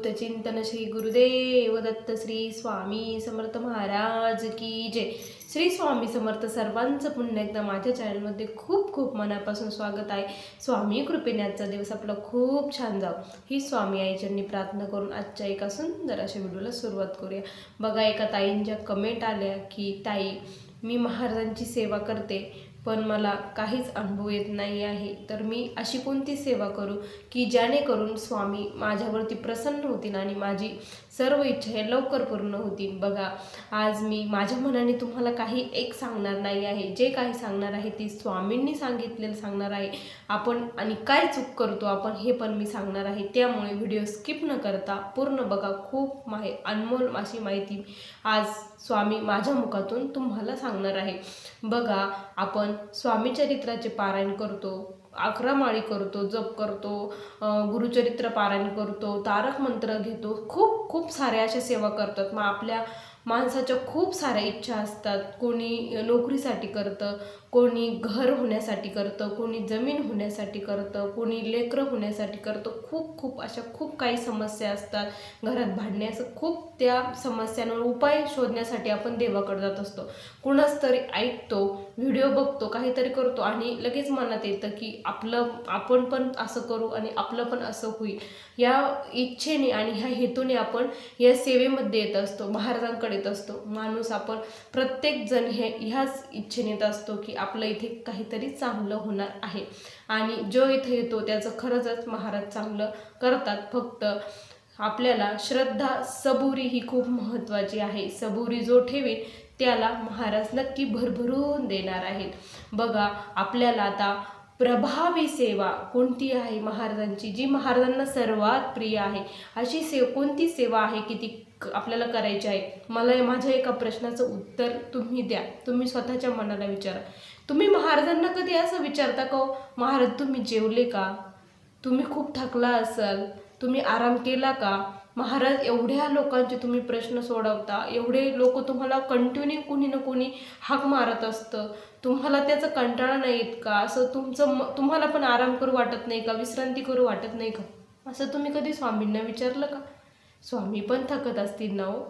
अवधूत चिंतन श्री गुरुदेव दत्त श्री स्वामी समर्थ महाराज की जय. श्री स्वामी समर्थ सर्वांचं पुन्हा एकदा माझ्या चॅनलमध्ये खूप खूप मनापासून स्वागत आहे. स्वामी कृपेने आजचा दिवस आपला खूप छान जाव. ही स्वामी आईच्यांनी प्रार्थना करून आजच्या एका सुंदर अशा व्हिडिओला सुरुवात करूया. बघा एका ताईंच्या कमेंट आल्या की ताई मी महाराजांची सेवा करते. पण मला काहीच अनुभव येत नाही आहे. तर मी अशी कोणती सेवा करू की जेणेकरून स्वामी माझ्यावरती प्रसन्न होतील आणि माझी सर्व इच्छा हे लवकर पूर्ण होतील? बघा आज मी माझ्या मनाने तुम्हाला काही एक सांगणार नाही आहे. जे काही सांगणार आहे ती स्वामींनी सांगितलेलं सांगणार आहे. आपण आणि काय चूक करतो आपण हे पण मी सांगणार आहे. त्यामुळे व्हिडिओ स्किप न करता पूर्ण बघा. खूप माहि अनमोल अशी माहिती आज स्वामी माझ्या मुखातून तुम्हाला सांगणार आहे. बघा आपण स्वामी चरित्राचे पारायण करतो अकरा माळी करतो जप करतो गुरुचरित्र पारायण करतो तारक मंत्र घेतो. खूप खूप साऱ्या अशा सेवा करतात. मग आपल्या माणसाच्या खूप साऱ्या इच्छा असतात. कोणी नोकरीसाठी करतं कोणी घर होण्यासाठी करतं कोणी जमीन होण्यासाठी करतं कोणी लेकरं होण्यासाठी करतं. खूप खूप अशा खूप काही समस्या असतात. घरात भांडण्याचं खूप त्या समस्यांवर उपाय शोधण्यासाठी आपण देवाकडे जात असतो. कुणाच तरी ऐकतो व्हिडिओ बघतो काहीतरी करतो आणि लगेच मनात येतं की आपलं आपण पण असं करू आणि आपलं पण असं होईल. या इच्छेने आणि ह्या हेतूने आपण या सेवेमध्ये येत असतो महाराजांकडे येत असतो. माणूस आपण प्रत्येकजण हे ह्याच इच्छेने येत असतो की आपलं इथे काहीतरी चांगलं होणार आहे. आणि जो इथे येतो त्याचं खरंच महाराज चांगलं करतात. फक्त आपल्याला श्रद्धा सबुरी ही खूप महत्त्वाची आहे. सबुरी जो ठेवेल त्याला महाराज नक्की भरभरून देणार आहेत. बघा आपल्याला आता प्रभावी सेवा कोणती आहे महाराजांची? जी महाराजांना सर्वात प्रिय आहे. अशी सेव कोणती सेवा आहे की ती आपल्याला करायचे आहे. मला माझ्या एका प्रश्नाचं उत्तर तुम्ही द्या. तुम्ही स्वतःच्या मनाला विचारा. तुम्ही महाराजांना कधी असं विचारता का हो? महाराज तुम्ही जेवले का? तुम्ही खूप थकला असाल. तुम्ही आराम केला का? महाराज एवढ्या लोकांचे तुम्ही प्रश्न सोडवता. एवढे लोक तुम्हाला कंटिन्यू कुणी ना कोणी हाक मारत असतं. तुम्हाला त्याचा कंटाळा नाही येत का? असं तुमचं म तुम्हाला पण आराम करू वाटत नाही का? विश्रांती करू वाटत नाही का? असं तुम्ही कधी स्वामींना विचारलं का? स्वामी पण थकत असतील ना हो.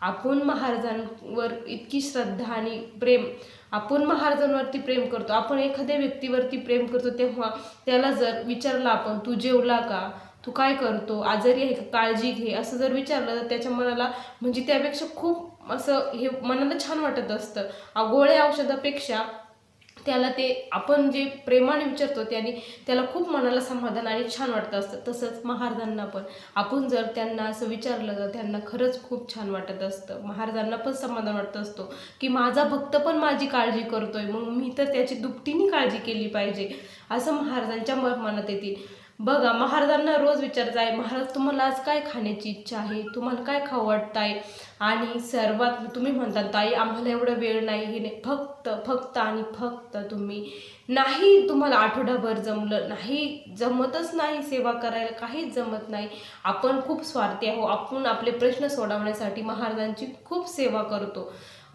आपण महाराजांवर इतकी श्रद्धा आणि प्रेम आपण महाराजांवरती प्रेम करतो आपण एखाद्या व्यक्तीवरती प्रेम करतो तेव्हा त्याला जर विचारलं आपण तू जेवला का? तू काय करतो? आजारी आहे का? काळजी घे. असं जर विचारलं तर त्याच्या मनाला म्हणजे त्यापेक्षा खूप असं हे मनाला छान वाटत असतं. गोळ्या औषधापेक्षा त्याला ते आपण जे प्रेमाने विचारतो त्याने त्याला खूप मनाला समाधान आणि छान वाटत असतं. तसंच महाराजांना पण. आपण जर त्यांना असं विचारलं तर त्यांना खरंच खूप छान वाटत असतं. महाराजांना पण समाधान वाटत असतो की माझा भक्त पण माझी काळजी करतोय मग मी तर त्याची दुपटीने काळजी केली पाहिजे असं महाराजांच्या म- मनात येतील बघा महाराजांना रोज विचारत आहे महाराज तुम्हाला आज काय खाण्याची इच्छा आहे? तुम्हाला काय खाऊ वाटतं आहे आणि सर्वात तुम्ही म्हणता ताई आम्हाला एवढा वेळ नाही हे नाही फक्त फक्त आणि फक्त तुम्ही नाही तुम्हाला आठवडाभर जमलं नाही जमतच नाही सेवा करायला काहीच जमत नाही. आपण खूप स्वार्थी आहो आपण आपले प्रश्न सोडवण्यासाठी महाराजांची खूप सेवा करतो.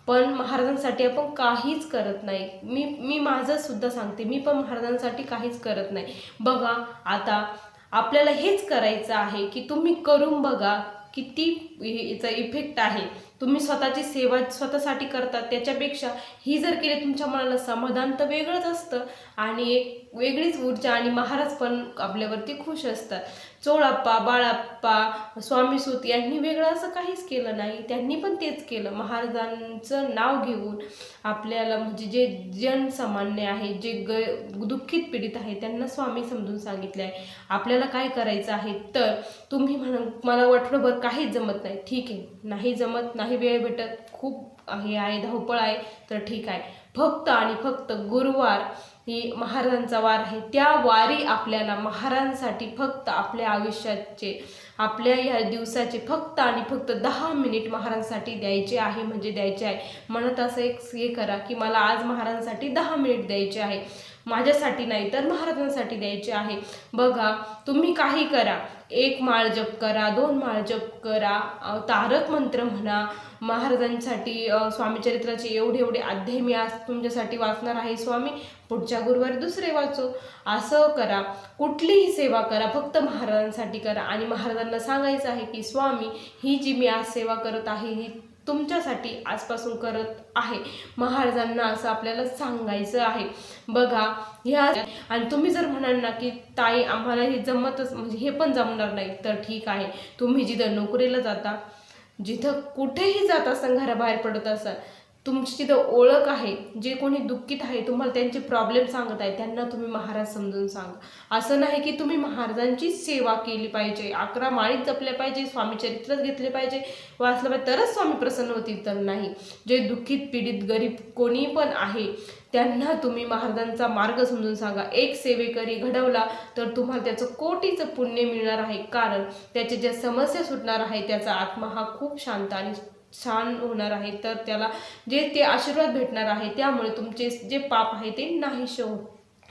पण महाराजांसाठी आपण काहीच करत नाही. मी मी माझं सुद्धा सांगते मी पण महाराजांसाठी काहीच करत नाही. बघा आता आपल्याला हेच करायचं आहे की तुम्ही करून बघा किती याचा इफेक्ट आहे. तुम्ही स्वतःची सेवा स्वतःसाठी करता त्याच्यापेक्षा ही जर केली तुमच्या मनाला समाधान तर वेगळंच असतं. आणि एक वेगळीच ऊर्जा आणि महाराज पण आपल्यावरती खुश असतात. चोळाप्पा बाळाप्पा स्वामीसूत यांनी वेगळं असं काहीच केलं नाही. त्यांनी पण तेच केलं. महाराजांचं नाव घेऊन आपल्याला म्हणजे जे जनसामान्य आहे जे ग दुःखित पीडित आहे त्यांना स्वामी समजून सांगितले आहे. आपल्याला काय करायचं आहे? तर तुम्ही म्हणा मला आठवडाभर काहीच जमत नाही. ठीक आहे. नाही जमत नाही वेळ भेटत. खूप हे आहे धावपळ आहे. तर ठीक आहे. फक्त आणि फक्त गुरुवार ही महाराजांचा वार आहे. त्या वारी आपल्याला महाराजांसाठी फक्त आपल्या आयुष्याचे आपल्या या दिवसाचे फक्त आणि फक्त दहा मिनिट महाराजांसाठी द्यायचे आहे म्हणजे द्यायचे आहे. म्हणत असं एक हे करा की मला आज महाराजांसाठी दहा मिनिट द्यायचे आहे. माझ्यासाठी नाही तर महाराजांसाठी द्यायचे आहे. बघा तुम्ही काही करा. एक माळ जप करा दोन माळ जप करा तारक मंत्र म्हणा. महाराजांसाठी स्वामीचरित्राचे स्वामी एवढे एवढे अध्याय मी आज तुमच्यासाठी वाचणार आहे स्वामी. पुढच्या गुरुवारी दुसरे वाचू. असं करा. कुठलीही सेवा करा फक्त महाराजांसाठी करा. आणि महाराजांना सांगायचं आहे की स्वामी ही जी मी आज सेवा करत आहे ही तुमच्यासाठी आजपासून करत आहे. महाराजांना असं आपल्याला सांगायचं आहे. बघा ह्या आणि तुम्ही जर म्हणाल ना की ताई आम्हाला हे जमतच म्हणजे हे पण जमणार नाही तर ठीक आहे. तुम्ही जिथं नोकरीला जाता जिथं कुठेही जात असाल घराबाहेर पडत असाल तुमची तिथं ओळख आहे जे कोणी दुःखीत आहे तुम्हाला त्यांचे प्रॉब्लेम सांगत आहे त्यांना तुम्ही महाराज समजून सांगा. असं नाही की तुम्ही महाराजांची सेवा केली पाहिजे अकरा माळीत जपल्या पाहिजे स्वामी चरित्रच घेतले पाहिजे वाचलं पाहिजे तरच स्वामी प्रसन्न होतील. तर नाही. जे दुःखित पीडित गरीब कोणी पण आहे त्यांना तुम्ही महाराजांचा मार्ग समजून सांगा. एक सेवेकरी घडवला तर तुम्हाला त्याचं कोटीचं पुण्य मिळणार आहे. कारण त्याच्या ज्या समस्या सुटणार आहे त्याचा आत्मा हा खूप शांत आणि छान होणार आहे. तर त्याला जे ते आशीर्वाद भेटणार आहे त्यामुळे तुमचे जे पाप आहे ते नाहीसे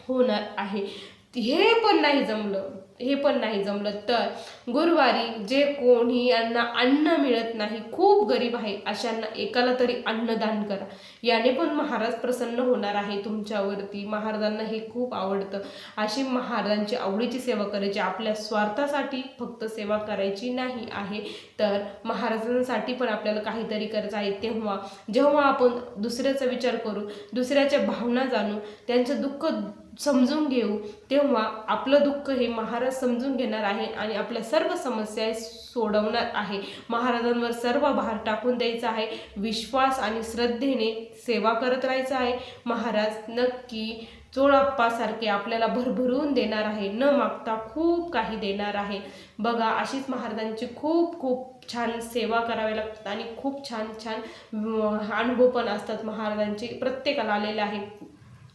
होणार आहे. हे पण नाही जमलं हे पण नाही जमलं. तर गुरुवारी जे कोणी यांना अन्न मिळत नाही खूप गरीब आहे अशांना एकाला तरी अन्नदान करा. याने पण महाराज प्रसन्न होणार आहे तुमच्यावरती. महाराजांना हे खूप आवडतं. अशी महाराजांची आवडीची सेवा करायची. आपल्या स्वार्थासाठी फक्त सेवा करायची नाही आहे तर महाराजांसाठी पण आपल्याला काहीतरी करायचं आहे. तेव्हा जेव्हा आपण दुसऱ्याचा विचार करू दुसऱ्याच्या भावना जाणू त्यांचं दुःख समजून घेऊ तेव्हा आपलं दुःख हे महाराज समजून घेणार आहे आणि आपल्या सर्व समस्या सोडवणार आहे. महाराजांवर सर्व भार टाकून द्यायचा आहे. विश्वास आणि श्रद्धेने सेवा करत राहायचं आहे. महाराज नक्की चोळाप्पासारखे आपल्याला भरभरून देणार आहे. न मागता खूप काही देणार आहे. बघा अशीच महाराजांची खूप खूप छान सेवा करावी लागतात आणि खूप छान छान अनुभव पण असतात महाराजांचे. प्रत्येकाला आलेले आहे.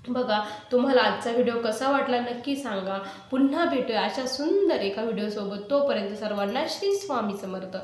बघा तुम्हाला आजचा व्हिडिओ कसा वाटला नक्की सांगा. पुन्हा भेटूया अशा सुंदर एका व्हिडिओसोबत तोपर्यंत सर्वांना श्री स्वामी समर्थ.